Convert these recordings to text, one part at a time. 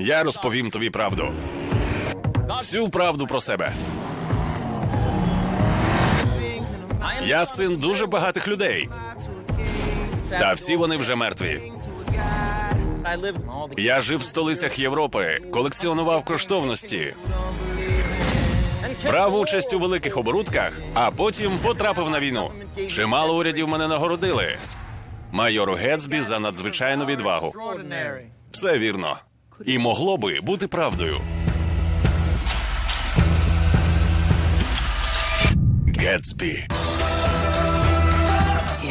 Я розповім тобі правду. Всю правду про себе. Я син дуже багатих людей, та всі вони вже мертві. Я жив в столицях Європи, колекціонував коштовності, брав участь у великих оборудках, а потім потрапив на війну. Чимало урядів мене нагородили. Майору Гетсбі за надзвичайну відвагу. Все вірно. І могло би бути правдою. Гетсбі.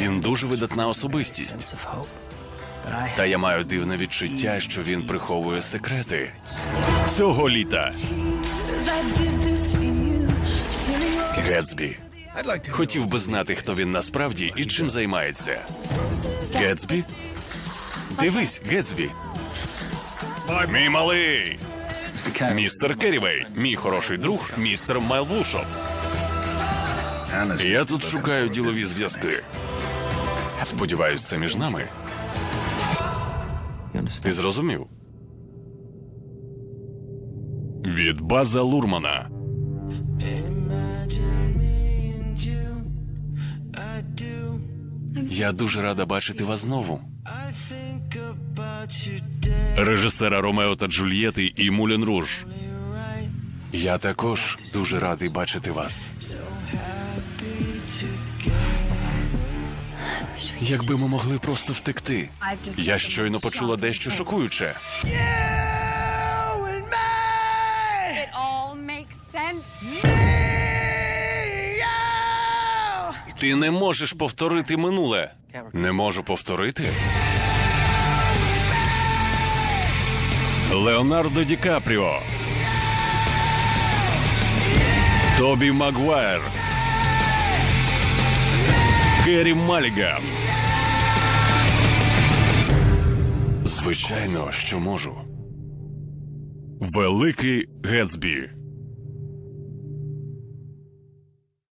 Він дуже видатна особистість. Та я маю дивне відчуття, що він приховує секрети. Цього літа Гетсбі. Хотів би знати, хто він насправді і чим займається. Гетсбі? Дивись, Гетсбі. Мій малий. Містер Керівей, мій хороший друг, містер Майлвушоп. Я тут шукаю ділові зв'язки. Сподіваюсь, це між нами. Ти зрозумів? Від База Лурмана. Я дуже рада бачити вас знову. Режисера Ромео та Джульєти і Мулен Руж. Я також дуже радий бачити вас. Якби ми могли просто втекти. Я щойно почула дещо шокуюче. It all makes sense. Ти не можеш повторити минуле. Не можу повторити. Леонардо Ді Капріо. Тобі Магуайр. Керрі Маліган. Звичайно, що можу. Великий Гетсбі.